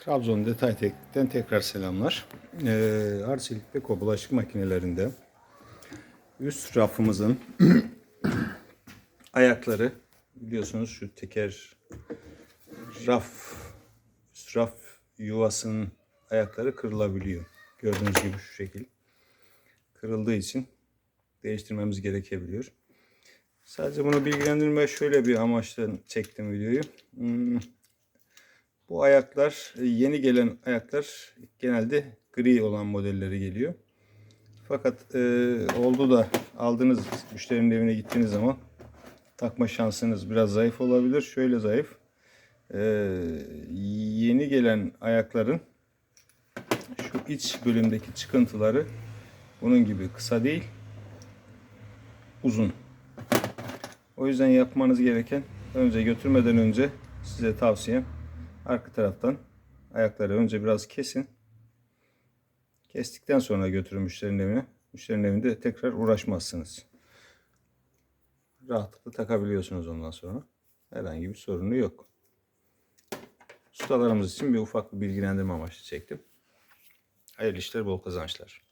Trabzon Detay Teknik'ten tekrar selamlar. Ee, Arçelik Beko bulaşık makinelerinde üst rafımızın ayakları biliyorsunuz şu teker raf üst raf yuvasının ayakları kırılabiliyor. Gördüğünüz gibi şu şekil. Kırıldığı için değiştirmemiz gerekebiliyor. Sadece bunu bilgilendirme şöyle bir amaçla çektim videoyu. Hmm, bu ayaklar e, yeni gelen ayaklar genelde gri olan modelleri geliyor. Fakat e, oldu da aldığınız müşterinin evine gittiğiniz zaman takma şansınız biraz zayıf olabilir. Şöyle zayıf. E, yeni gelen ayakların şu iç bölümdeki çıkıntıları bunun gibi kısa değil uzun. O yüzden yapmanız gereken önce götürmeden önce size tavsiyem arka taraftan ayakları önce biraz kesin. Kestikten sonra götürün müşterinin evine. Müşterinin evinde tekrar uğraşmazsınız. Rahatlıkla takabiliyorsunuz ondan sonra. Herhangi bir sorunu yok. Ustalarımız için bir ufak bir bilgilendirme amaçlı çektim. Hayırlı işler, bol kazançlar.